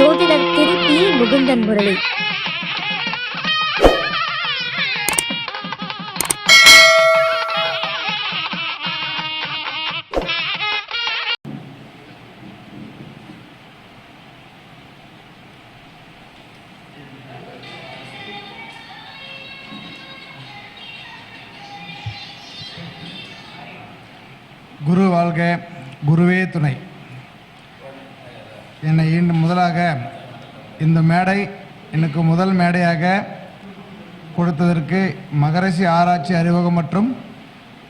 ஜோதிடர் திருப்பி முகுந்தன் முரளி. குரு வாழ்க குருவே துணை. என்னை ஈண்டு முதலாக இந்த மேடை எனக்கு முதல் மேடையாக கொடுத்ததற்கு மகரிஷி ஆராய்ச்சி அறிவகம் மற்றும்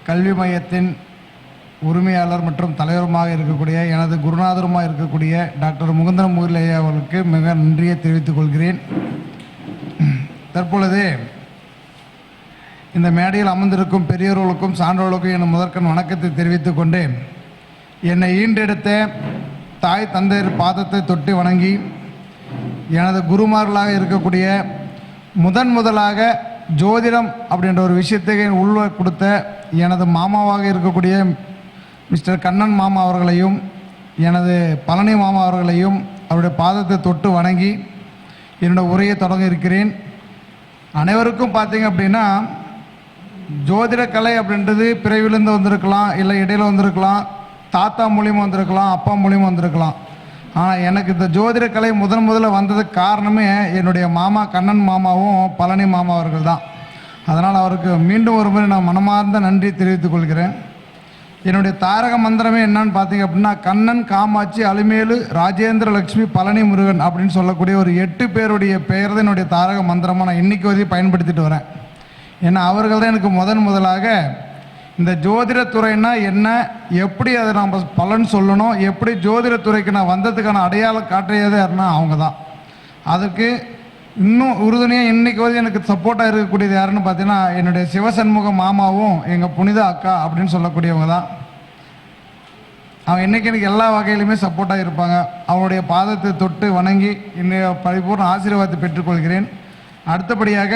கல்வி மையத்தின் உரிமையாளர் மற்றும் தலைவருமாக இருக்கக்கூடிய எனது குருநாதருமாக இருக்கக்கூடிய டாக்டர் முகுந்தன் முகிலையா அவர்களுக்கு மிக நன்றியை தெரிவித்துக் கொள்கிறேன். தற்பொழுது இந்த மேடையில் அமர்ந்திருக்கும் பெரியோர்களுக்கும் சான்றோர்களுக்கும் என் முதற்கண் வணக்கத்தை தெரிவித்துக் கொண்டு என்னை ஈண்டெடுத்த தாய் தந்தையர் பாதத்தை தொட்டு வணங்கி எனது குருமார்களாக இருக்கக்கூடிய முதன் முதலாக ஜோதிடம் அப்படின்ற ஒரு விஷயத்தை உள்ள கொடுத்த எனது மாமாவாக இருக்கக்கூடிய மிஸ்டர் கண்ணன் மாமா அவர்களையும் எனது பழனி மாமா அவர்களையும் அவருடைய பாதத்தை தொட்டு வணங்கி என்னோட உரையை தொடங்க இருக்கிறேன். அனைவருக்கும் பார்த்தீங்க அப்படின்னா ஜோதிட கலை அப்படின்றது பிறவிலிருந்து வந்திருக்கலாம் இல்லை இடையில் வந்திருக்கலாம். தாத்தா மூலியமாக வந்திருக்கலாம் அப்பா மூலியமாக வந்திருக்கலாம். ஆனால் எனக்கு இந்த ஜோதிட கலை முதன் முதல்ல வந்ததுக்கு காரணமே என்னுடைய மாமா கண்ணன் மாமாவும் பழனி மாமா அவர்கள் தான் அதனால் அவருக்கு மீண்டும் ஒரு முறை நான் மனமார்ந்த நன்றி தெரிவித்துக் கொள்கிறேன். என்னுடைய தாரக மந்திரமே என்னன்னு பார்த்தீங்க அப்படின்னா கண்ணன் காமாட்சி அலுமேலு ராஜேந்திர லட்சுமி பழனி முருகன் அப்படின்னு சொல்லக்கூடிய ஒரு எட்டு பேருடைய பெயர் தான் என்னுடைய தாரக மந்திரமாக நான் இன்னைக்கு வரையும் பயன்படுத்திட்டு வரேன். ஏன்னா அவர்கள் தான் எனக்கு முதன் முதலாக இந்த ஜோதிடத்துறைனா என்ன? எப்படி அதை நம்ம பலன் சொல்லணும்? எப்படி ஜோதிடத்துறைக்கு நான் வந்ததுக்கான அடையாளம் காட்டியது யாருன்னா அவங்க தான் அதுக்கு இன்னும் உறுதுணையாக இன்னைக்கு வந்து எனக்கு சப்போர்ட்டாக இருக்கக்கூடியது யாருன்னு பார்த்தீங்கன்னா என்னுடைய சிவசண்முக மாமாவும் எங்கள் புனித அக்கா அப்படின்னு சொல்லக்கூடியவங்க தான் அவன் இன்றைக்கி எனக்கு எல்லா வகையிலுமே சப்போர்ட்டாக இருப்பாங்க. அவனுடைய பாதத்தை தொட்டு வணங்கி இன்னைய பரிபூர்ண ஆசீர்வாதத்தை பெற்றுக்கொள்கிறேன். அடுத்தபடியாக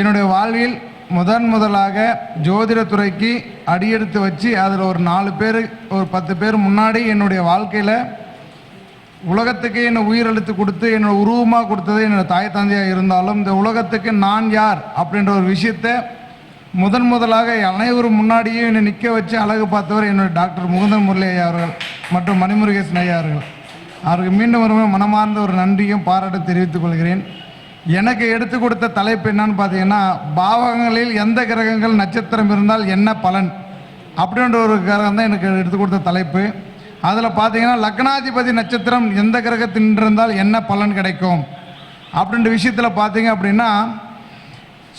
என்னுடைய வாழ்வில் முதன் முதலாக ஜோதிடத்துறைக்கு அடியெடுத்து வச்சு அதில் ஒரு நாலு பேர் ஒரு பத்து பேர் முன்னாடி என்னுடைய வாழ்க்கையில் உலகத்துக்கு என்னை உயிரெழுத்து கொடுத்து என்னோட உருவமாக கொடுத்தது என்னோடய தாய் தந்தையாக இருந்தாலும் இந்த உலகத்துக்கு நான் யார் அப்படின்ற ஒரு விஷயத்தை முதன் முதலாக அனைவரும் முன்னாடியே என்னை நிற்க வச்சு அழகு பார்த்தவர் என்னுடைய டாக்டர் முகுந்தன் முரளி ஐயா அவர்கள் மற்றும் மணிமுருகேசன் ஐயா அவர்கள். அவருக்கு மீண்டும் ஒரு மனமார்ந்த ஒரு நன்றியும் பாராட்ட தெரிவித்துக் கொள்கிறேன். எனக்கு எடுத்து கொடுத்த தலைப்பு என்னன்னு பார்த்தீங்கன்னா பாவகங்களில் எந்த கிரகங்கள் நட்சத்திரம் இருந்தால் என்ன பலன்? அப்படின்ற ஒரு கிரகம் தான் எனக்கு எடுத்து கொடுத்த தலைப்பு. அதில் பார்த்தீங்கன்னா லக்னாதிபதி நட்சத்திரம் எந்த கிரகத்தில் இருந்தால் என்ன பலன் கிடைக்கும்? அப்படின்ற விஷயத்தில் பார்த்தீங்க அப்படின்னா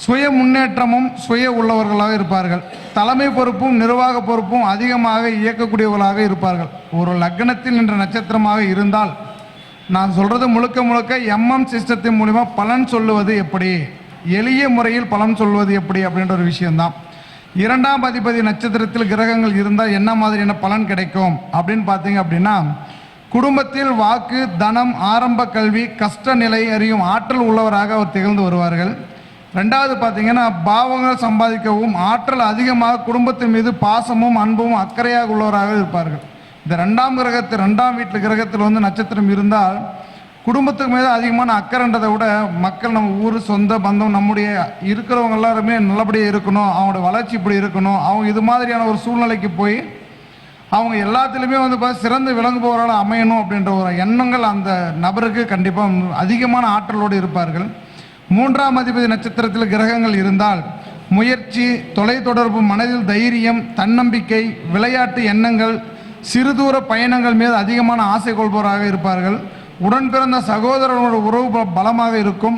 சுய முன்னேற்றமும் சுய உள்ளவர்களாக இருப்பார்கள். தலைமை பொறுப்பும் நிர்வாக பொறுப்பும் அதிகமாக இயக்கக்கூடியவர்களாக இருப்பார்கள். ஒரு லக்னத்தில் என்ற நட்சத்திரமாக இருந்தால் நான் சொல்றது முழுக்க முழுக்க எம்எம் சிஸ்டத்தின் மூலிமா பலன் சொல்லுவது எப்படி? எளிய முறையில் பலன் சொல்வது எப்படி அப்படின்ற ஒரு விஷயம்தான். இரண்டாம் அதிபதி நட்சத்திரத்தில் கிரகங்கள் இருந்தால் என்ன மாதிரியான பலன் கிடைக்கும் அப்படின்னு பார்த்தீங்க அப்படின்னா குடும்பத்தில் வாக்கு தனம் ஆரம்ப கல்வி கஷ்ட நிலை அறியும் ஆற்றல் உள்ளவராக அவர் திகழ்ந்து வருவார்கள். ரெண்டாவது பார்த்தீங்கன்னா பாவங்கள் சம்பாதிக்கவும் ஆற்றல் அதிகமாக குடும்பத்தின் மீது பாசமும் அன்பும் அக்கறையாக உள்ளவராக இருப்பார்கள். இந்த ரெண்டாம் கிரகத்தில் ரெண்டாம் வீட்டு கிரகத்தில் வந்து நட்சத்திரம் இருந்தால் குடும்பத்துக்கு மீது அதிகமான அக்கறைன்றதை விட மக்கள் நம்ம ஊர் சொந்த பந்தம் நம்முடைய இருக்கிறவங்க எல்லாருமே நல்லபடியாக இருக்கணும் அவங்களோட வளர்ச்சி இப்படி இருக்கணும் அவங்க இது மாதிரியான ஒரு சூழ்நிலைக்கு போய் அவங்க எல்லாத்துலேயுமே வந்து பார்த்தா சிறந்து விளங்குபவரால் அமையணும் அப்படின்ற ஒரு எண்ணங்கள் அந்த நபருக்கு கண்டிப்பாக அதிகமான ஆற்றலோடு இருப்பார்கள். மூன்றாம் அதிபதி நட்சத்திரத்தில் கிரகங்கள் இருந்தால் முயற்சி தொலைத்தொடர்பு மனதில் தைரியம் தன்னம்பிக்கை விளையாட்டு எண்ணங்கள் சிறுதூர பயணங்கள் மீது அதிகமான ஆசை கொள்பவராக இருப்பார்கள். உடன் பிறந்த சகோதரனோட உறவு பலமாக இருக்கும்.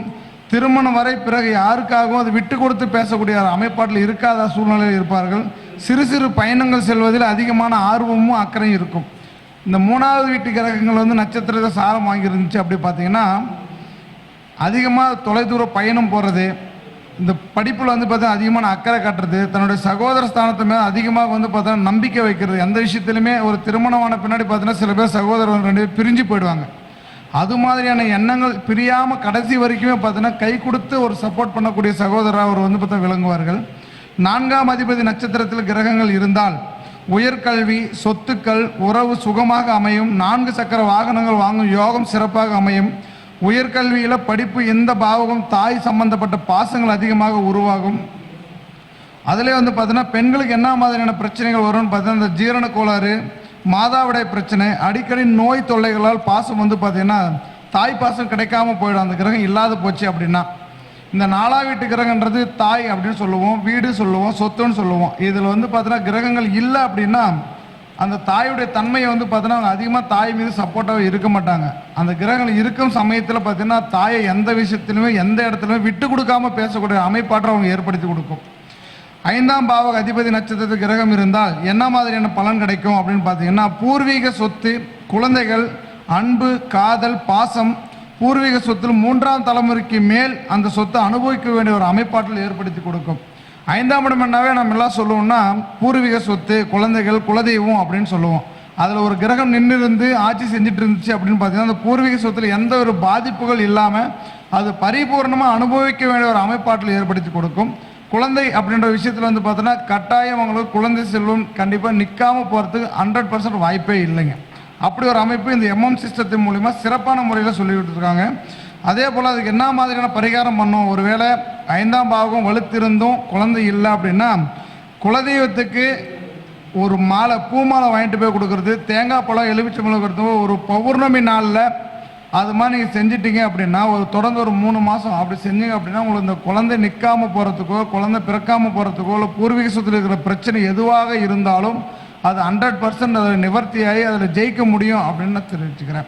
திருமணம் வரை பிறகு யாருக்காகவும் அது விட்டு கொடுத்து பேசக்கூடிய அமைப்பாட்டில் இருக்காத சூழ்நிலையில் இருப்பார்கள். சிறு சிறு பயணங்கள் செல்வதில் அதிகமான ஆர்வமும் அக்கறையும் இருக்கும். இந்த மூணாவது வீட்டு கிரகங்கள் வந்து நட்சத்திரத்தை சாரம் வாங்கியிருந்துச்சு அப்படி பார்த்தீங்கன்னா அதிகமாக தொலைதூர பயணம் போகிறது இந்த படிப்பில் வந்து பார்த்தா அதிகமான அக்கறை காட்டுறது தன்னுடைய சகோதர ஸ்தானத்து மேலே அதிகமாக வந்து பார்த்தா நம்பிக்கை வைக்கிறது. எந்த விஷயத்துலையுமே ஒரு திருமணமான பின்னாடி பார்த்தீங்கன்னா சில பேர் சகோதரர் ரெண்டு பேர் பிரிஞ்சு போயிடுவாங்க. அது மாதிரியான எண்ணங்கள் பிரியாமல் கடைசி வரைக்குமே பார்த்தீங்கன்னா கை கொடுத்து ஒரு சப்போர்ட் பண்ணக்கூடிய சகோதரர் அவர் வந்து பார்த்தா விளங்குவார்கள். நான்காம் அதிபதி நட்சத்திரத்தில் கிரகங்கள் இருந்தால் உயர்கல்வி சொத்துக்கள் உறவு சுகமாக அமையும். நான்கு சக்கர வாகனங்கள் வாங்கும் யோகம் சிறப்பாக அமையும். உயர்கல்வியில் படிப்பு எந்த பாவகம் தாய் சம்பந்தப்பட்ட பாசங்கள் அதிகமாக உருவாகும். அதிலே வந்து பார்த்தீங்கன்னா பெண்களுக்கு என்ன மாதிரியான பிரச்சனைகள் வரும்னு பார்த்தீங்கன்னா இந்த ஜீரண கோளாறு மாதாவிடை பிரச்சனை அடிக்கடி நோய் தொல்லைகளால் பாசம் வந்து பார்த்தீங்கன்னா தாய் பாசம் கிடைக்காம போயிடும். அந்த கிரகம் இல்லாத போச்சு அப்படின்னா இந்த நாலா வீட்டு கிரகன்றது தாய் அப்படின்னு சொல்லுவோம் வீடு சொல்லுவோம் சொத்துன்னு சொல்லுவோம். இதில் வந்து பார்த்தீங்கன்னா கிரகங்கள் இல்லை அப்படின்னா அந்த தாயுடைய தன்மையை வந்து பார்த்தீங்கன்னா அவங்க அதிகமாக தாய் மீது சப்போர்ட்டாக இருக்க மாட்டாங்க. அந்த கிரகங்கள் இருக்கும் சமயத்தில் பார்த்தீங்கன்னா தாயை எந்த விஷயத்திலுமே எந்த இடத்துலையுமே விட்டு கொடுக்காம பேசக்கூடிய அமைப்பாற்றை அவங்க ஏற்படுத்தி கொடுக்கும். ஐந்தாம் பாவக அதிபதி நட்சத்திரத்து கிரகம் இருந்தால் என்ன மாதிரியான பலன் கிடைக்கும் அப்படின்னு பார்த்தீங்கன்னா பூர்வீக சொத்து குழந்தைகள் அன்பு காதல் பாசம் பூர்வீக சொத்தில் மூன்றாம் தலைமுறைக்கு மேல் அந்த சொத்தை அனுபவிக்க வேண்டிய ஒரு அமைப்பாற்றல் ஏற்படுத்தி கொடுக்கும். ஐந்தாம் இடம் என்னவே நம்ம எல்லாம் சொல்லுவோம்னா பூர்வீக சொத்து குழந்தைகள் குலதெய்வம் அப்படின்னு சொல்லுவோம். அதில் ஒரு கிரகம் நின்று இருந்து ஆட்சி செஞ்சுட்டு இருந்துச்சு அப்படின்னு பார்த்தீங்கன்னா அந்த பூர்வீக சொத்தில் எந்த ஒரு பாதிப்புகள் இல்லாமல் அது பரிபூர்ணமாக அனுபவிக்க வேண்டிய ஒரு அமைப்பாற்றல் ஏற்படுத்தி கொடுக்கும். குழந்தை அப்படின்ற விஷயத்தில் வந்து பார்த்தோன்னா கட்டாயம் அவங்களுக்கு குழந்தை செல்வம் கண்டிப்பாக நிற்காம போகிறதுக்கு ஹண்ட்ரட் பர்சன்ட் வாய்ப்பே இல்லைங்க. அப்படி ஒரு அமைப்பு இந்த எம்எம் சிஸ்டத்தின் மூலிமா சிறப்பான முறையில் சொல்லி கொடுத்துருக்காங்க. அதே போல் அதுக்கு என்ன மாதிரியான பரிகாரம் பண்ணோம்? ஒருவேளை ஐந்தாம் பாவகம் வலுத்திருந்தும் குழந்தை இல்லை அப்படின்னா குலதெய்வத்துக்கு ஒரு மாலை பூ மாலை வாங்கிட்டு போய் கொடுக்கறது தேங்காய் பழம் எலுமிச்சை பழம் கொடுத்து ஒரு பௌர்ணமி நாளில் அது மாதிரி நீங்கள் செஞ்சிட்டீங்க அப்படின்னா ஒரு தொடர்ந்து ஒரு மூணு மாதம் அப்படி செஞ்சீங்க அப்படின்னா உங்களுக்கு இந்த குழந்தை நிற்காமல் போகிறதுக்கோ குழந்தை பிறக்காமல் போகிறதுக்கோ இல்லை பூர்வீக சொத்தில் இருக்கிற பிரச்சனை எதுவாக இருந்தாலும் அது ஹண்ட்ரட் பர்சன்ட் அதில் நிவர்த்தியாகி அதில் ஜெயிக்க முடியும் அப்படின்னு நான் தெரிவிச்சுக்கிறேன்.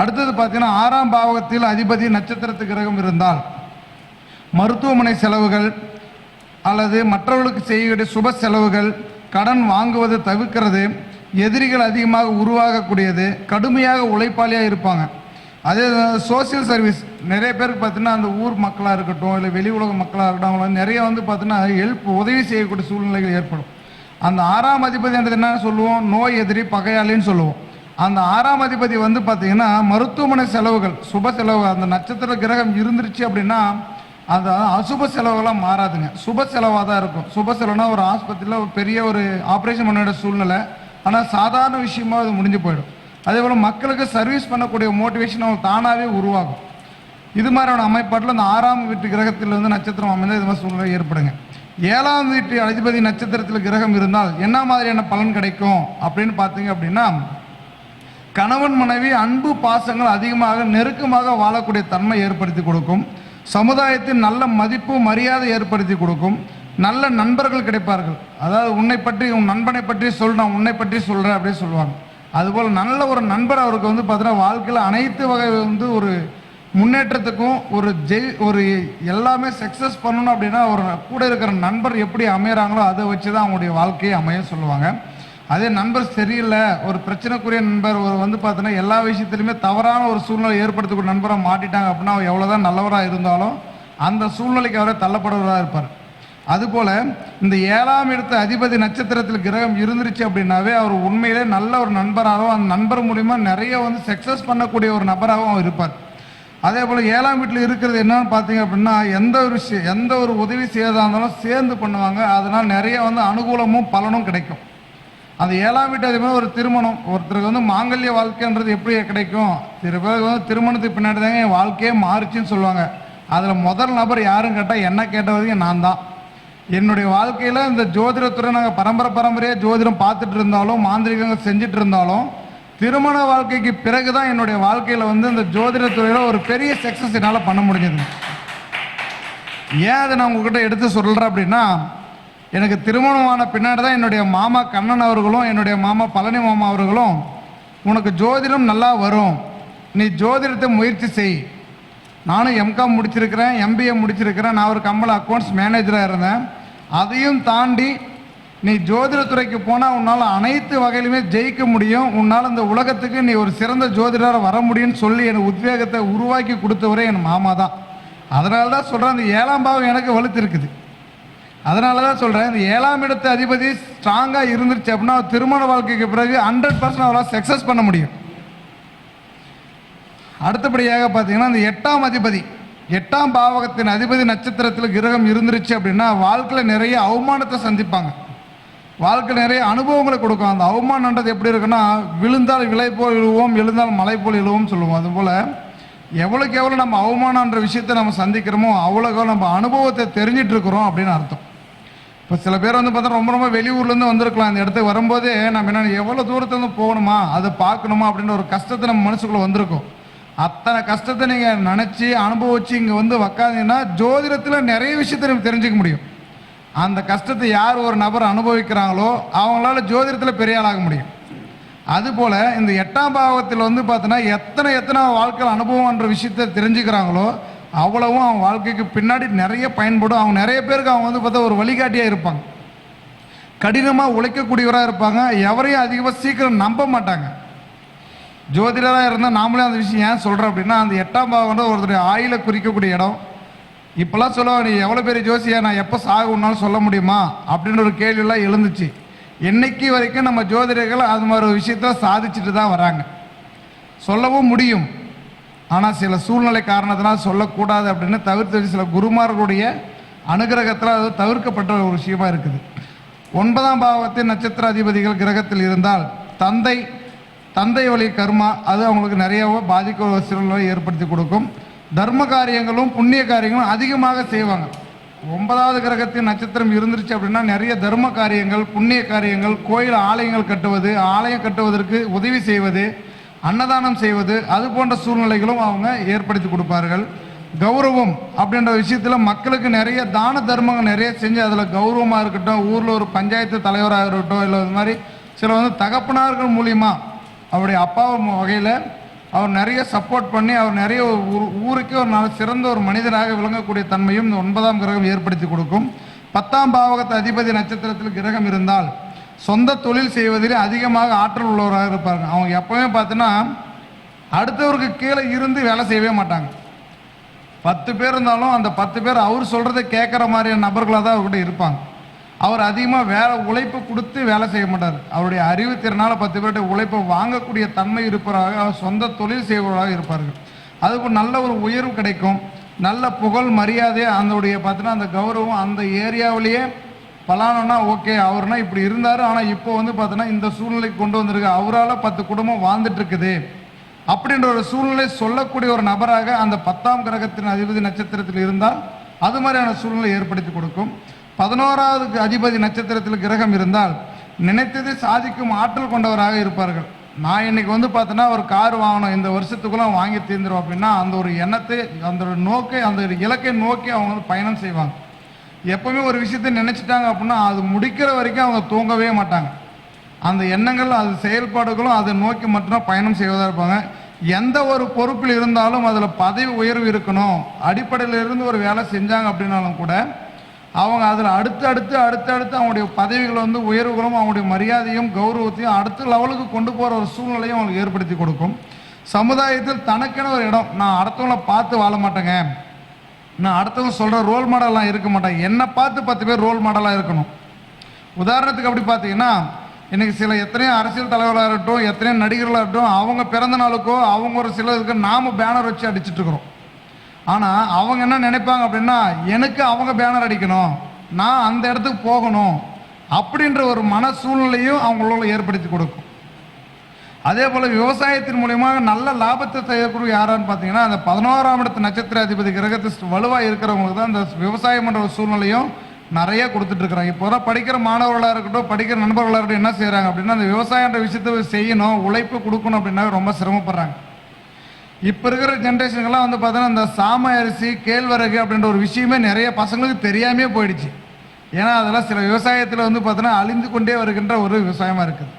அடுத்தது பார்த்தீங்கன்னா ஆறாம் பாவகத்தில் அதிபதி நட்சத்திரத்து கிரகம் இருந்தால் மருத்துவமனை செலவுகள் அல்லது மற்றவர்களுக்கு செய்யக்கூடிய சுப செலவுகள் கடன் வாங்குவது தவிர்க்கிறது எதிரிகள் அதிகமாக உருவாகக்கூடியது கடுமையாக உழைப்பாளியாக இருப்பாங்க. அதே சோஷியல் சர்வீஸ் நிறைய பேருக்கு பார்த்தீங்கன்னா அந்த ஊர் மக்களாக இருக்கட்டும் இல்லை வெளி உலக மக்களாக இருக்கட்டும் நிறைய வந்து பார்த்தீங்கன்னா ஹெல்ப் உதவி செய்யக்கூடிய சூழ்நிலைகள் ஏற்படும். அந்த ஆறாம் அதிபதின்றது என்ன சொல்லுவோம் நோய் எதிரி பகையாளின்னு சொல்லுவோம். அந்த ஆறாம் அதிபதி வந்து பார்த்தீங்கன்னா மருத்துவமனை செலவுகள் சுப செலவு அந்த நட்சத்திர கிரகம் இருந்துருச்சு அப்படின்னா அந்த அசுப செலவுகளாம் மாறாதுங்க. சுப செலவாக தான் இருக்கும். சுப செலவுனா ஒரு ஆஸ்பத்திரியில் ஒரு பெரிய ஒரு ஆப்ரேஷன் பண்ண சூழ்நிலை. ஆனால் சாதாரண விஷயமா அது முடிஞ்சு போயிடும். அதே போல் மக்களுக்கு சர்வீஸ் பண்ணக்கூடிய மோட்டிவேஷன் அவங்க தானாகவே உருவாகும். இது மாதிரியான அமைப்பாட்டில் அந்த ஆறாம் வீட்டு கிரகத்தில் வந்து நட்சத்திரம் அமைந்தால் இது மாதிரி சூழ்நிலை ஏற்படுங்க. ஏழாம் வீட்டு அதிபதி நட்சத்திரத்தில் கிரகம் இருந்தால் என்ன மாதிரியான பலன் கிடைக்கும் அப்படின்னு பார்த்தீங்க அப்படின்னா கணவன் மனைவி அன்பு பாசங்கள் அதிகமாக நெருக்கமாக வாழக்கூடிய தன்மை ஏற்படுத்தி கொடுக்கும். சமுதாயத்தின் நல்ல மதிப்பு மரியாதை ஏற்படுத்தி கொடுக்கும். நல்ல நண்பர்கள் கிடைப்பார்கள். அதாவது உன்னை பற்றி உன் நண்பனை பற்றி சொல் நான் உன்னை பற்றி சொல்கிறேன் அப்படின்னு சொல்லுவாங்க. அதுபோல் நல்ல ஒரு நண்பர் அவருக்கு வந்து பார்த்தீங்கன்னா வாழ்க்கையில் அனைத்து வகை வந்து ஒரு முன்னேற்றத்துக்கும் ஒரு ஜெய் ஒரு எல்லாமே சக்ஸஸ் பண்ணணும் அப்படின்னா ஒரு கூட இருக்கிற நண்பர் எப்படி அமையிறாங்களோ அதை வச்சு தான் அவங்களுடைய வாழ்க்கையை அமைய சொல்லுவாங்க. அதே நண்பர் சரியில்லை ஒரு பிரச்சனைக்குரிய நண்பர் ஒரு வந்து பார்த்தோன்னா எல்லா விஷயத்துலையுமே தவறான ஒரு சூழ்நிலை ஏற்படுத்தக்கூடிய நண்பராக மாட்டிட்டாங்க அப்படின்னா அவர் எவ்வளோதான் நல்லவராக இருந்தாலும் அந்த சூழ்நிலைக்கு அவரே தள்ளப்படுவதாக இருப்பார். அதுபோல் இந்த ஏழாம் இடத்து அதிபதி நட்சத்திரத்தில் கிரகம் இருந்துருச்சு அப்படின்னாவே அவர் உண்மையிலே நல்ல ஒரு நண்பராகவும் அந்த நண்பர் மூலிமா நிறைய வந்து சக்ஸஸ் பண்ணக்கூடிய ஒரு நபராகவும் அவர் இருப்பார். அதே போல் ஏழாம் வீட்டில் இருக்கிறது என்னன்னு பார்த்தீங்க அப்படின்னா எந்த ஒரு விஷயம் எந்த ஒரு உதவி செய்யறதா இருந்தாலும் சேர்ந்து பண்ணுவாங்க. அதனால் நிறைய வந்து அனுகூலமும் பலனும் கிடைக்கும். அந்த ஏழாம் வீட்டு அதிபர் ஒரு திருமணம். ஒருத்தருக்கு வந்து மாங்கல்ய வாழ்க்கைன்றது எப்படி கிடைக்கும்? சில பேருக்கு வந்து திருமணத்துக்கு பின்னாடி தாங்க என் வாழ்க்கையே மாறுச்சுன்னு சொல்லுவாங்க. அதில் முதல் நபர் யாரும் கேட்டால் என்ன கேட்ட வரைக்கும் நான் தான். என்னுடைய வாழ்க்கையில் இந்த ஜோதிடத்துறை நாங்கள் பரம்பரை பரம்பரையாக ஜோதிடம் பார்த்துட்டு இருந்தாலும் மாந்திரிகங்கள் செஞ்சுட்டு இருந்தாலும் திருமண வாழ்க்கைக்கு பிறகு தான் என்னுடைய வாழ்க்கையில் வந்து இந்த ஜோதிடத்துறையில் ஒரு பெரிய சக்ஸஸ் என்னால் பண்ண முடிஞ்சது ஏன் அதை நான் உங்ககிட்ட எடுத்து சொல்கிறேன் அப்படின்னா எனக்கு திருமணமான பின்னாடி தான் என்னுடைய மாமா கண்ணன் அவர்களும் என்னுடைய மாமா பழனி மாமா அவர்களும் உனக்கு ஜோதிடம் நல்லா வரும். நீ ஜோதிடத்தை முயற்சி செய். நானும் எம்காம் முடிச்சிருக்கிறேன் எம்பிஏ முடிச்சிருக்கிறேன். நான் ஒரு கம்பள அக்கௌண்ட்ஸ் மேனேஜராக இருந்தேன். அதையும் தாண்டி நீ ஜோதிடத்துறைக்கு போனால் உன்னால் அனைத்து வகையிலுமே ஜெயிக்க முடியும். உன்னால் இந்த உலகத்துக்கு நீ ஒரு சிறந்த ஜோதிடராக வர முடியும்னு சொல்லி என் உத்வேகத்தை உருவாக்கி கொடுத்தவரே என் மாமா தான் அதனால தான் சொல்கிறேன் அந்த ஏழாம் பாவம் எனக்கு வலுத்து இருக்குது அதனால தான் சொல்கிறேன் இந்த ஏழாம் இடத்து அதிபதி ஸ்ட்ராங்காக இருந்துருச்சு அப்படின்னா திருமண வாழ்க்கைக்கு பிறகு ஹண்ட்ரட் பர்சன்ட் அவரால் சக்ஸஸ் பண்ண முடியும். அடுத்தபடியாக பார்த்தீங்கன்னா இந்த எட்டாம் அதிபதி எட்டாம் பாவகத்தின் அதிபதி நட்சத்திரத்தில் கிரகம் இருந்துருச்சு அப்படின்னா வாழ்க்கையில் நிறைய அவமானத்தை சந்திப்பாங்க. வாழ்க்கை நிறைய அனுபவங்களை கொடுக்கும். அந்த அவமானன்றது எப்படி இருக்குன்னா விழுந்தால் விலை போல் இழுவோம் எழுந்தால் மலை போல் இழுவோம் சொல்லுவோம். அதுபோல் எவ்வளோக்கு எவ்வளோ நம்ம அவமானன்ற விஷயத்தை நம்ம சந்திக்கிறோமோ அவ்வளோக்கு நம்ம அனுபவத்தை தெரிஞ்சிட்ருக்கிறோம் அப்படின்னு அர்த்தம். இப்போ சில பேர் வந்து பார்த்தா ரொம்ப ரொம்ப வெளியூர்லேருந்து வந்திருக்கலாம். இந்த இடத்துக்கு வரும்போதே நம்ம என்ன எவ்வளோ தூரத்துலேருந்து போகணுமா? அதை பார்க்கணுமா? அப்படின்ற ஒரு கஷ்டத்தை நம்ம மனசுக்குள்ளே வந்திருக்கும். அத்தனை கஷ்டத்தை நீங்கள் நினச்சி அனுபவிச்சு இங்கே வந்து உக்காந்தீங்கன்னா ஜோதிடத்தில் நிறைய விஷயத்தை நம்ம தெரிஞ்சுக்க முடியும். அந்த கஷ்டத்தை யார் ஒரு நபர் அனுபவிக்கிறாங்களோ அவங்களால ஜோதிடத்தில் பெரிய ஆளாக முடியும். அதுபோல் இந்த எட்டாம் பாவத்தில் வந்து பார்த்தோன்னா எத்தனை எத்தனை வாழ்க்கையில் அனுபவம்ன்ற விஷயத்தை தெரிஞ்சுக்கிறாங்களோ அவ்வளவும் அவங்க வாழ்க்கைக்கு பின்னாடி நிறைய பயன்படும். அவங்க நிறைய பேருக்கு அவங்க வந்து பார்த்தா ஒரு வழிகாட்டியாக இருப்பாங்க. கடினமாக உழைக்கக்கூடியவராக இருப்பாங்க. எவரையும் அதிகமாக சீக்கிரம் நம்ப மாட்டாங்க. ஜோதிடராக இருந்தால் நாமளே அந்த விஷயம் ஏன் சொல்கிறோம் அப்படின்னா அந்த எட்டாம் பாவம்ன்ற ஒருத்தருடைய ஆயில குறிக்கக்கூடிய இடம். இப்போல்லாம் சொல்லுவாங்க நீ எவ்வளோ பெரிய ஜோசியா? நான் எப்போ சாகுன்னாலும் சொல்ல முடியுமா? அப்படின்ற ஒரு கேள்வியெல்லாம் எழுந்துச்சு. என்னைக்கு வரைக்கும் நம்ம ஜோதிடர்கள் அது மாதிரி ஒரு விஷயத்த சாதிச்சுட்டு தான் வராங்க. சொல்லவும் முடியும். ஆனால் சில சூழ்நிலை காரணத்தினால் சொல்லக்கூடாது அப்படின்னு தவிர்த்து சில குருமார்களுடைய அனுகிரகத்தில் அது தவிர்க்கப்பட்ட ஒரு விஷயமா இருக்குது. ஒன்பதாம் பாவத்தின் நட்சத்திர அதிபதிகள் கிரகத்தில் இருந்தால் தந்தை தந்தை வழி கர்மா அது அவங்களுக்கு நிறையாவோ பாதிக்க சூழ்நிலை ஏற்படுத்தி கொடுக்கும். தர்ம காரியங்களும் புண்ணிய காரியங்களும் அதிகமாக செய்வாங்க. ஒன்பதாவது கிரகத்தின் நட்சத்திரம் இருந்துருச்சு அப்படின்னா நிறைய தர்ம காரியங்கள் புண்ணிய காரியங்கள் கோயில் ஆலயங்கள் கட்டுவது ஆலயம் கட்டுவதற்கு உதவி செய்வது அன்னதானம் செய்வது அது போன்ற சூழ்நிலைகளும் அவங்க ஏற்படுத்தி கொடுப்பார்கள். கௌரவம் அப்படின்ற விஷயத்தில் மக்களுக்கு நிறைய தான தர்மங்கள் நிறைய செஞ்சு அதில் கௌரவமாக இருக்கட்டும் ஊரில் ஒரு பஞ்சாயத்து தலைவராக இருக்கட்டும் இல்லை இது மாதிரி சில வந்து தகப்பனார்கள் மூலிமா அவருடைய அப்பா வகையில் அவர் நிறைய சப்போர்ட் பண்ணி அவர் நிறைய ஊருக்கே ஒரு நல்ல சிறந்த ஒரு மனிதராக விளங்கக்கூடிய தன்மையும் இந்த ஒன்பதாம் கிரகம் ஏற்படுத்தி கொடுக்கும். பத்தாம் பாவகத்தை அதிபதி நட்சத்திரத்தில் கிரகம் இருந்தால் சொந்த தொழில் செய்வதிலே அதிகமாக ஆற்றல் உள்ளவராக இருப்பாங்க அவங்க எப்போவுமே பார்த்தோன்னா அடுத்தவருக்கு கீழே இருந்து வேலை செய்யவே மாட்டாங்க. பத்து பேர் இருந்தாலும் அந்த பத்து பேர் அவர் சொல்கிறத கேட்குற மாதிரியான நபர்களாக தான் அவர்கிட்ட இருப்பாங்க. அவர் அதிகமாக வேலை உழைப்பு கொடுத்து வேலை செய்ய மாட்டார். அவருடைய அறிவுத்திறனால் பத்து பேர்கிட்ட உழைப்பை வாங்கக்கூடிய தன்மை இருப்பவராக அவர் சொந்த தொழில் செய்பவராக இருப்பார்கள். அதுக்கு நல்ல ஒரு உயர்வு கிடைக்கும். நல்ல புகழ் மரியாதை அதனுடைய பார்த்தீங்கன்னா அந்த கௌரவம் அந்த ஏரியாவிலேயே பலானோன்னா ஓகே அவர்னா இப்படி இருந்தார். ஆனால் இப்போ வந்து பார்த்தோன்னா இந்த சூழ்நிலைக்கு கொண்டு வந்திருக்கு அவரால் பத்து குடும்பம் வாழ்ந்துட்டு இருக்குது அப்படின்ற ஒரு சூழ்நிலை சொல்லக்கூடிய ஒரு நபராக அந்த பத்தாம் கிரகத்தின் அதிபதி நட்சத்திரத்தில் இருந்தால் அது மாதிரியான சூழ்நிலை ஏற்படுத்தி கொடுக்கும். பதினோராவது அதிபதி நட்சத்திரத்தில் கிரகம் இருந்தால் நினைத்ததை சாதிக்கும் ஆற்றல் கொண்டவராக இருப்பார்கள். நான் இன்னைக்கு வந்து பார்த்தோன்னா ஒரு கார் வாங்கணும். இந்த வருஷத்துக்குள்ள வாங்கி தீர்ந்துடும் அப்படின்னா அந்த ஒரு எண்ணத்தை அந்த ஒரு நோக்கை அந்த ஒரு இலக்கை நோக்கி அவங்க வந்து பயணம் செய்வாங்க. எப்பவுமே ஒரு விஷயத்தை நினைச்சிட்டாங்க அப்படின்னா அது முடிக்கிற வரைக்கும் அவங்க தூங்கவே மாட்டாங்க. அந்த எண்ணங்கள் அது செயல்பாடுகளும் அதை நோக்கி மட்டும் பயணம் செய்வதாக இருப்பாங்க. எந்த ஒரு பொறுப்பில் இருந்தாலும் அதில் பதவி உயர்வு இருக்கணும். அடிப்படையில் இருந்து ஒரு வேலை செஞ்சாங்க அப்படின்னாலும் கூட அவங்க அதில் அடுத்து அடுத்து அடுத்து அடுத்து அவங்களுடைய பதவிகளை வந்து உயர்வுகளும் அவங்களுடைய மரியாதையும் கௌரவத்தையும் அடுத்த லெவலுக்கு கொண்டு போகிற ஒரு சூழ்நிலையும் அவங்களுக்கு ஏற்படுத்தி கொடுக்கும். சமுதாயத்தில் தனக்கென ஒரு இடம். நான் அடுத்தவங்கள பார்த்து வாழ மாட்டேங்க. நான் அடுத்தவங்க சொல்கிற ரோல் மாடல்லாம் இருக்க மாட்டேன். என்னை பார்த்து பத்து பேர் ரோல் மாடலாக இருக்கணும். உதாரணத்துக்கு அப்படி பார்த்தீங்கன்னா இன்றைக்கி சில எத்தனையோ அரசியல் தலைவர்களாக இருக்கட்டும் எத்தனையோ நடிகர்களாக இருக்கட்டும் அவங்க பிறந்த நாளுக்கோ அவங்க ஒரு சிலருக்கு நாம் பேனர் வச்சு அடிச்சிட்டு இருக்கிறோம். ஆனால் அவங்க என்ன நினைப்பாங்க அப்படின்னா எனக்கு அவங்க பேனர் அடிக்கணும். நான் அந்த இடத்துக்கு போகணும். அப்படின்ற ஒரு மன சூழ்நிலையும் அவங்களோட ஏற்படுத்தி கொடுக்கும். அதே போல் விவசாயத்தின் மூலியமாக நல்ல லாபத்தை செய்யக்கூடிய யாரான்னு பார்த்தீங்கன்னா அந்த பதினோராம் இடத்து நட்சத்திர அதிபதி கிரகத்து வலுவாக இருக்கிறவங்களுக்கு தான் இந்த விவசாயம் பண்ணுற ஒரு சூழ்நிலையும் நிறைய கொடுத்துட்டு இருக்கிறாங்க. இப்போ தான் படிக்கிற மாணவர்களாக இருக்கட்டும் படிக்கிற நண்பர்களாக இருக்கட்டும் என்ன செய்கிறாங்க அப்படின்னா அந்த விவசாயன்ற விஷயத்தை செய்யணும் உழைப்பு கொடுக்கணும் அப்படின்னா ரொம்ப சிரமப்படுறாங்க. இப்போ இருக்கிற ஜென்ரேஷனுக்கெல்லாம் வந்து பார்த்தோன்னா இந்த சாம அரிசி கேழ்வரகு அப்படின்ற ஒரு விஷயமே நிறைய பசங்களுக்கு தெரியாமே போயிடுச்சு. ஏன்னா அதெல்லாம் சில விவசாயத்தில் வந்து பார்த்தோன்னா அழிந்து கொண்டே வருகின்ற ஒரு விவசாயமாக இருக்குது.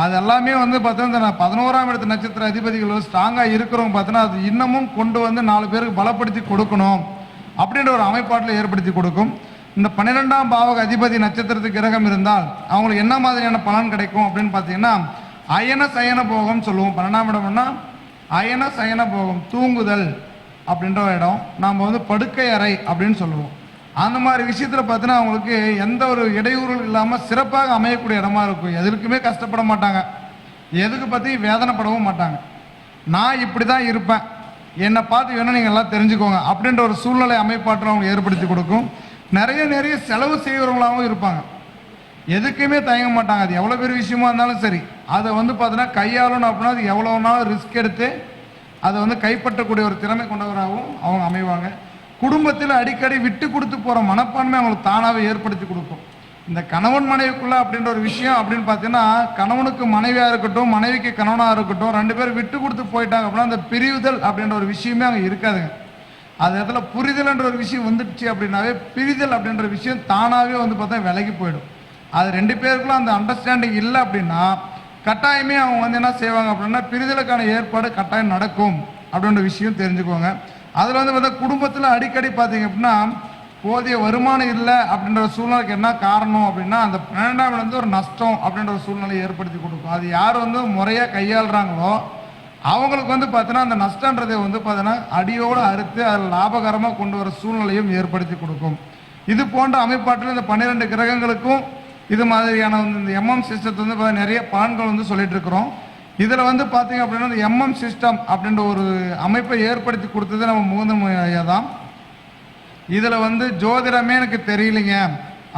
அது எல்லாமே வந்து பார்த்தோன்னா இந்த பதினோராம் இடத்து நட்சத்திர அதிபதிகள் ஸ்ட்ராங்காக இருக்கிறவங்க பார்த்தோன்னா அது இன்னமும் கொண்டு வந்து நாலு பேருக்கு பலப்படுத்தி கொடுக்கணும் அப்படின்ற ஒரு அமைப்பாட்டில் ஏற்படுத்தி கொடுக்கும். இந்த பன்னிரெண்டாம் பாவக அதிபதி நட்சத்திரத்துக்கு கிரகம் இருந்தால் அவங்களுக்கு என்ன மாதிரியான பலன் கிடைக்கும் அப்படின்னு பார்த்தீங்கன்னா அயன சயன போகம் சொல்லுவோம். பன்னெண்டாம் இடம்னா அயன சயன போகம் தூங்குதல் அப்படின்ற ஒரு இடம். நாம் வந்து படுக்கை அறை அப்படின்னு சொல்லுவோம். அந்த மாதிரி விஷயத்தில் பார்த்தீங்கன்னா அவங்களுக்கு எந்த ஒரு இடையூறும் இல்லாமல் சிறப்பாக அமையக்கூடிய இடமா இருக்கும். எதற்குமே கஷ்டப்பட மாட்டாங்க. எதுக்கு பற்றி வேதனைப்படவும் மாட்டாங்க. நான் இப்படி தான் இருப்பேன். என்னை பார்த்து வேணும் நீங்கள் எல்லாம் தெரிஞ்சுக்கோங்க. அப்படின்ற ஒரு சூழ்நிலை அமைப்பாற்றம் அவங்க ஏற்படுத்தி கொடுக்கும். நிறைய நிறைய செலவு செய்கிறவங்களாகவும் இருப்பாங்க. எதுக்குமே தயங்க மாட்டாங்க. அது எவ்வளோ பெரிய விஷயமா இருந்தாலும் சரி. அதை வந்து பார்த்தீங்கன்னா கையாளணும் அப்படின்னா அது எவ்வளோ நாள் ரிஸ்க் எடுத்து அதை வந்து கைப்பற்றக்கூடிய ஒரு திறமை கொண்டவராகவும் அவங்க அமைவாங்க. குடும்பத்தில் அடிக்கடி விட்டு கொடுத்து போகிற மனப்பான்மை அவங்களுக்கு தானாகவே ஏற்படுத்தி கொடுக்கும். இந்த கணவன் மனைவிக்குள்ள அப்படின்ற ஒரு விஷயம் அப்படின்னு பார்த்தீங்கன்னா கணவனுக்கு மனைவியாக இருக்கட்டும் மனைவிக்கு கணவனாக இருக்கட்டும் ரெண்டு பேரும் விட்டு கொடுத்து போயிட்டாங்க அப்படின்னா அந்த பிரிவுதல் அப்படின்ற ஒரு விஷயமே அங்கே இருக்காதுங்க. அது இடத்துல புரிதல்ன்ற ஒரு விஷயம் வந்துடுச்சு அப்படின்னாவே பிரிதல் அப்படின்ற விஷயம் தானாகவே வந்து பார்த்தா விலகி போயிடும். அது ரெண்டு பேருக்குள்ள அந்த அண்டர்ஸ்டாண்டிங் இல்லை அப்படின்னா கட்டாயமே அவங்க வந்து என்ன செய்வாங்க அப்படின்னா பிரிதலுக்கான ஏற்பாடு கட்டாயம் நடக்கும் அப்படின்ற விஷயம் தெரிஞ்சுக்கோங்க. அதில் வந்து பார்த்தா குடும்பத்தில் அடிக்கடி பார்த்தீங்க அப்படின்னா போதிய வருமானம் இல்லை அப்படின்ற சூழ்நிலைக்கு என்ன காரணம் அப்படின்னா அந்த பன்னெண்டாம் வந்து ஒரு நஷ்டம் அப்படின்ற ஒரு சூழ்நிலையை ஏற்படுத்தி கொடுக்கும். அது யார் வந்து முறையாக கையாளுறாங்களோ அவங்களுக்கு வந்து பார்த்தீங்கன்னா அந்த நஷ்டன்றதை வந்து பார்த்தீங்கன்னா அடியோடு அறுத்து அதில் லாபகரமாக கொண்டு வர சூழ்நிலையும் ஏற்படுத்தி கொடுக்கும். இது போன்ற அமைப்பாட்டில் இந்த பன்னிரெண்டு கிரகங்களுக்கும் இது மாதிரியான வந்து இந்த எம்எம் சிஸ்டத்தை வந்து பார்த்தா நிறைய பலன்கள் வந்து சொல்லிட்டு இருக்கிறோம். இதில் வந்து பார்த்தீங்க அப்படின்னா எம்எம் சிஸ்டம் அப்படின்ற ஒரு அமைப்பை ஏற்படுத்தி கொடுத்தது நம்ம முகுந்தன் ஐயா தான். இதில் வந்து ஜோதிடமே எனக்கு தெரியலைங்க.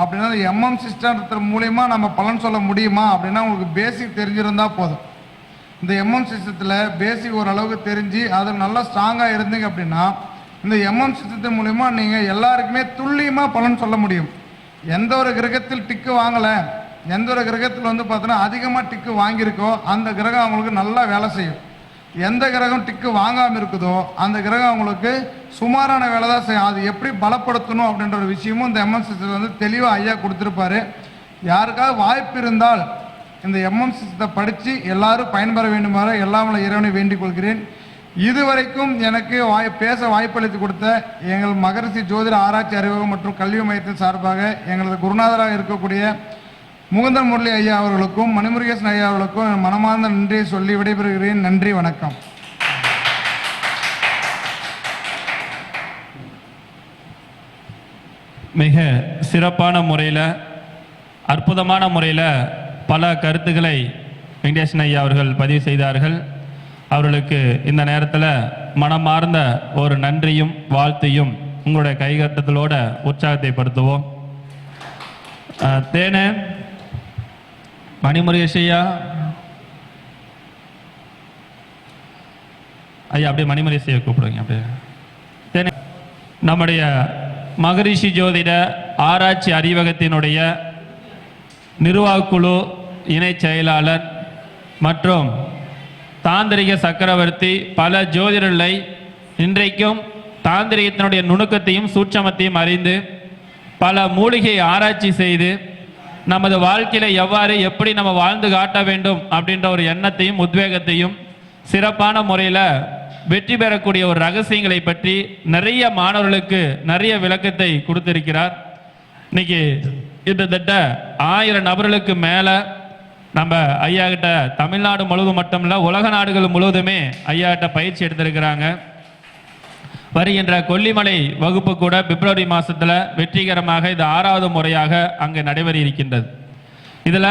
அப்படின்னா எம்எம் சிஸ்டத்தின் மூலயமா நம்ம பலன் சொல்ல முடியுமா அப்படின்னா உங்களுக்கு பேசிக் தெரிஞ்சிருந்தா போதும். இந்த எம்எம் சிஸ்டத்தில் பேசிக் ஓரளவுக்கு தெரிஞ்சு அதில் நல்லா ஸ்ட்ராங்காக இருந்தீங்க அப்படின்னா இந்த எம்எம் சிஸ்டத்தின் மூலயமா நீங்கள் எல்லாருக்குமே துல்லியமாக பலன் சொல்ல முடியும். எந்த ஒரு கிரகத்தில் டிக்கு வாங்கலை எந்த ஒரு கிரகத்தில் வந்து பார்த்தோன்னா அதிகமாக டிக்கு வாங்கியிருக்கோ அந்த கிரகம் அவங்களுக்கு நல்லா வேலை செய்யும். எந்த கிரகம் டிக்கு வாங்காமல் இருக்குதோ அந்த கிரகம் அவங்களுக்கு சுமாரான வேலை தான் செய்யும். அது எப்படி பலப்படுத்தணும் அப்படின்ற ஒரு விஷயமும் இந்த எம்எம் வந்து தெளிவாக ஐயா கொடுத்துருப்பாரு. யாருக்காவது வாய்ப்பு இருந்தால் இந்த எம்எம்சிசத்தை படித்து எல்லாரும் பயன்பெற வேண்டுமாறு எல்லாமல இறைவனை வேண்டிக் கொள்கிறேன். இதுவரைக்கும் எனக்கு வாய் பேச வாய்ப்பளித்து கொடுத்த எங்கள் மகரிஷி ஜோதிட ஆராய்ச்சி அறிவகம் மற்றும் கல்வி மையத்தின் சார்பாக எங்களது குருநாதராக இருக்கக்கூடிய முகுந்தன் முரளி ஐயா அவர்களுக்கும் மணிமுருகேசன் ஐயா அவர்களுக்கும் மனமார்ந்த நன்றியை சொல்லி விடைபெறுகிறேன். நன்றி வணக்கம். மிக சிறப்பான முறையில் அற்புதமான முறையில் பல கருத்துக்களை வெங்கடேசன் ஐயா அவர்கள் பதிவு செய்தார்கள். அவர்களுக்கு இந்த நேரத்தில் மனமார்ந்த ஒரு நன்றியும் வாழ்த்தையும் உங்களுடைய கைகட்டத்திலோட உற்சாகத்தை படுத்துவோம் தேனே மணிமுருகேஷ் ஐயா ஐயா அப்படியே மணிமுருகேஷ் கூப்பிடுங்க அப்படியே. நம்முடைய மகரிஷி ஜோதிட ஆராய்ச்சி அறிவகத்தினுடைய நிர்வாகக்குழு இணை செயலாளர் மற்றும் தாந்திரிக சக்கரவர்த்தி பல ஜோதிடர்களை இன்றைக்கும் தாந்திரிகத்தினுடைய நுணுக்கத்தையும் சூட்சமத்தையும் அறிந்து பல மூலிகை ஆராய்ச்சி செய்து நமது வாழ்க்கையில எவ்வாறு எப்படி நம்ம வாழ்ந்து காட்ட வேண்டும் அப்படின்ற ஒரு எண்ணத்தையும் உத்வேகத்தையும் சிறப்பான முறையில் வெற்றி பெறக்கூடிய ஒரு ரகசியங்களை பற்றி நிறைய மாணவர்களுக்கு நிறைய விளக்கத்தை கொடுத்திருக்கிறார். இன்னைக்கு கிட்டத்தட்ட ஆயிரம் நபர்களுக்கு மேலே நம்ம ஐயா கிட்ட தமிழ்நாடு முழுவதும் மட்டும் இல்லை உலக நாடுகள் முழுவதுமே ஐயா கிட்ட பயிற்சி எடுத்திருக்கிறாங்க. வருகின்ற கொல்லிமலை வகுப்பு கூட பிப்ரவரி மாசத்துல வெற்றிகரமாக இது ஆறாவது முறையாக அங்கு நடைபெற இருக்கின்றது இதுல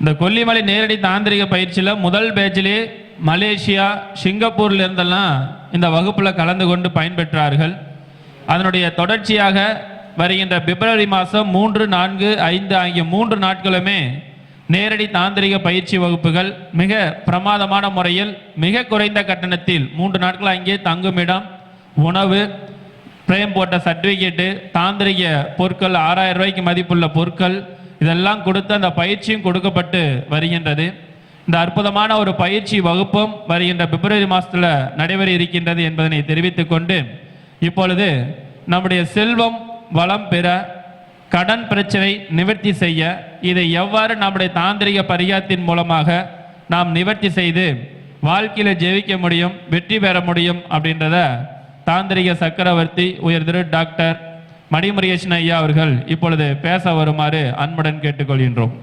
இந்த கொல்லிமலை நேரடி தாந்திரிக பயிற்சியில முதல் பேச்சிலே மலேசியா சிங்கப்பூர்ல இருந்தெல்லாம் இந்த வகுப்புல கலந்து கொண்டு பயன்பெற்றார்கள். அதனுடைய தொடர்ச்சியாக வருகின்ற பிப்ரவரி மாதம் மூன்று நான்கு ஐந்து ஆகிய மூன்று நாட்களுமே நேரடி தாந்திரிக பயிற்சி வகுப்புகள் மிக பிரமாதமான முறையில் மிக குறைந்த கட்டணத்தில் மூன்று நாட்கள் அங்கே தங்குமிடம் உணவு பிரேம் போட்ட சர்டிஃபிகேட்டு தாந்திரிக பொருட்கள் ஆறாயிரம் ரூபாய்க்கு மதிப்புள்ள பொருட்கள் இதெல்லாம் கொடுத்து அந்த பயிற்சியும் கொடுக்கப்பட்டு வருகின்றது. இந்த அற்புதமான ஒரு பயிற்சி வகுப்பும் வருகின்ற பிப்ரவரி மாதத்தில் நடைபெற இருக்கின்றது என்பதனை தெரிவித்துக் கொண்டு இப்பொழுது நம்முடைய செல்வம் வளம் பெற கடன் பிரச்சனை நிவர்த்தி செய்ய இதை எவ்வாறு நம்முடைய தாந்திரிக பரிகாரத்தின் மூலமாக நாம் நிவர்த்தி செய்து வாழ்க்கையில் ஜெயிக்க முடியும் வெற்றி பெற முடியும் அப்படின்றத தாந்திரிக சக்கரவர்த்தி உயர் திரு டாக்டர் மணிமுரியேஷன் ஐயா அவர்கள் இப்பொழுது பேச வருமாறு அன்புடன் கேட்டுக்கொள்கின்றோம்.